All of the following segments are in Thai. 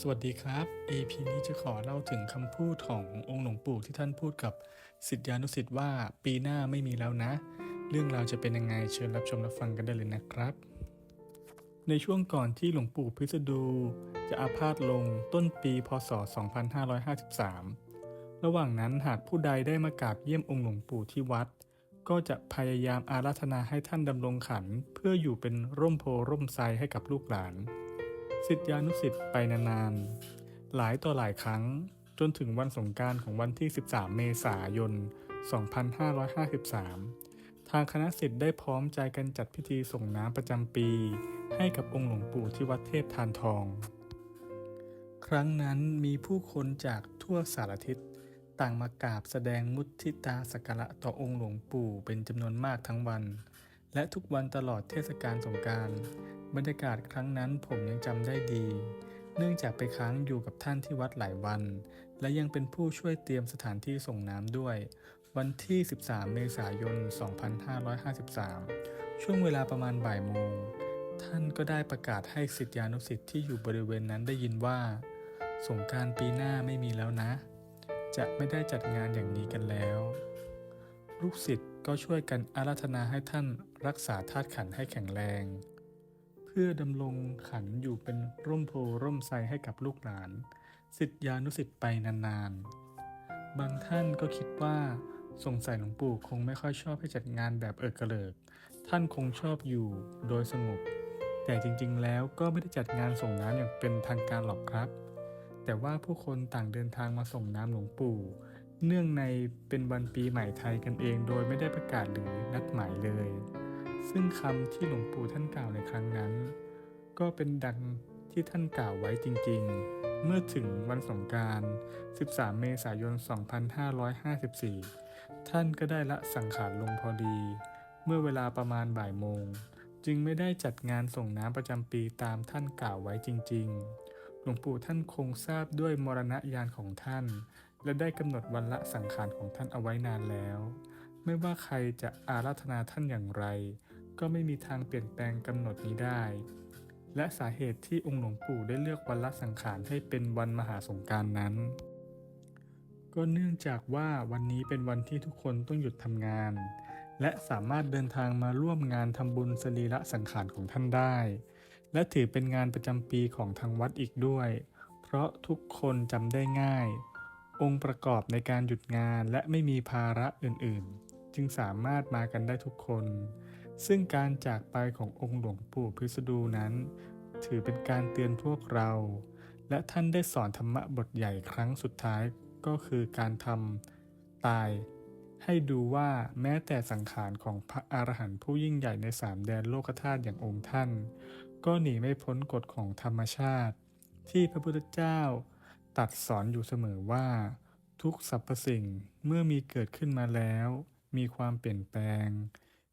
สวัสดีครับ EP นี้จะขอเล่าถึงคำพูดขององค์หลวงปู่ที่ท่านพูดกับสิทธิานุสิทธิ์ว่าปีหน้าไม่มีแล้วนะ เรื่องราวจะเป็นยังไงเชิญรับชมรับฟังกันได้เลยนะครับ ในช่วงก่อนที่หลวงปู่พิสดูจะอาพาธลงต้นปีพศ 2553 ระหว่างนั้นหากผู้ใดได้มากราบเยี่ยมองค์หลวงปู่ที่วัด ก็จะพยายามอาราธนาให้ท่านดำรงขัน เพื่ออยู่เป็นร่มโพร่มไทรให้กับลูกหลาน สิทธิานุสิทธิ์ไปนานๆ หลายต่อหลายครั้งจนถึงวันสงการของวันที่ 13 เมษายน 2553 ทางคณะสิทธิ์ได้พร้อมใจกันจัดพิธีส่งน้ำประจำปี ให้กับองค์หลวงปู่ที่วัดเทพทานทอง ครั้งนั้นมีผู้คนจากทั่วสารทิศต่างมากราบแสดงมุทิตาสักการะต่อองค์หลวงปู่เป็นจำนวนมากทั้งวัน และทุกวันตลอดเทศกาลสงการ บรรยากาศครั้งนั้นผมยังจำได้ดี เนื่องจากไปค้างอยู่กับท่านที่วัดหลายวัน และยังเป็นผู้ช่วยเตรียมสถานที่ส่งน้ำด้วย วันที่ 13 เมษายน 2553 ช่วงเวลาประมาณบ่ายโมง ท่านก็ได้ประกาศให้สิทธิานุสิทธิ์ที่อยู่บริเวณนั้นได้ยินว่า สงการปีหน้าไม่มีแล้วนะ จะไม่ได้จัดงานอย่างนี้กันแล้ว ลูกศิษย์ก็ช่วยกันอาราธนาให้ท่านรักษาธาตุขันให้แข็งแรง พื่อดำรงขันอยู่เป็นร่มโพร่มไทรให้กับลูกหลาน สิทธิานุสิทธิ์ไปนานๆ บางท่านก็คิดว่าสงสัยหลวงปู่คงไม่ค่อยชอบให้จัดงานแบบเอิกกระเลิก ท่านคงชอบอยู่โดยสงบ แต่จริงๆ แล้วก็ไม่ได้จัดงานส่งน้ำอย่างเป็นทางการหรอกครับ แต่ว่าผู้คนต่างเดินทางมาส่งน้ำหลวงปู่ เนื่องในเป็นวันปีใหม่ไทยกันเอง โดยไม่ได้ประกาศหรือนัดหมายเลย ซึ่งคำที่หลวงปู่ท่านกล่าวในครั้งนั้น ก็เป็นดังที่ท่านกล่าวไว้จริงๆ เมื่อถึงวันสงการ 13 เมษายน 2554 ท่านก็ได้ละสังขารลงพอดี เมื่อเวลาประมาณบ่ายโมง จึงไม่ได้จัดงานส่งน้ำประจำปีตามท่านกล่าวไว้จริง ๆ หลวงปู่ท่านคงทราบด้วยมรณญาณของท่าน และได้กำหนดวันละสังขารของท่านเอาไว้นานแล้วไม่ว่าใครจะอาราธนาท่านอย่างไร ก็ไม่มีทางเปลี่ยนแปลงกำหนดนี้ได้ และสาเหตุที่องค์หลวงปู่ได้เลือกวันละสังขารให้เป็นวันมหาสงการนั้น ก็เนื่องจากว่าวันนี้เป็นวันที่ทุกคนต้องหยุดทำงาน และสามารถเดินทางมาร่วมงานทำบุญสรีระสังขารของท่านได้ และถือเป็นงานประจำปีของทางวัดอีกด้วย เพราะทุกคนจำได้ง่าย องค์ประกอบในการหยุดงานและไม่มีภาระอื่นๆ จึงสามารถมากันได้ทุกคน ซึ่งการจากไปขององค์หลวงปู่พิสดูนั้น ถือเป็นการเตือนพวกเรา และท่านได้สอนธรรมะบทใหญ่ครั้งสุดท้ายก็คือการทำตาย ให้ดูว่าแม้แต่สังขารของพระอรหันต์ผู้ยิ่งใหญ่ในสามแดนโลกธาตุอย่างองค์ท่าน ก็หนีไม่พ้นกฎของธรรมชาติ ที่พระพุทธเจ้าตัดสอนอยู่เสมอว่า ทุกสรรพสิ่งเมื่อมีเกิดขึ้นมาแล้ว มีความเปลี่ยนแปลง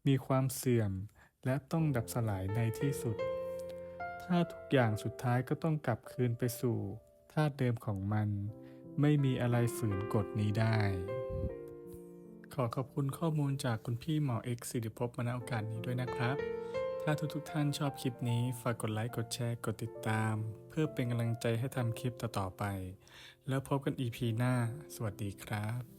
มีความเสื่อมและต้องดับสลายในที่สุด ถ้าทุกอย่างสุดท้ายก็ต้องกลับคืนไปสู่ธาตุเดิมของมัน ไม่มีอะไรฝืนกฎนี้ได้ ขอขอบคุณข้อมูลจากคุณพี่หมอเอกสิริภพมาณโอกาสนี้ด้วยนะครับ ถ้าทุกๆทท่านชอบคลิปนี้ ฝากกดไลค์กดแชร์กดติดตาม เพื่อเป็นกำลังใจให้ทำคลิปต่อๆไป แล้วพบกัน EP หน้า สวัสดีครับ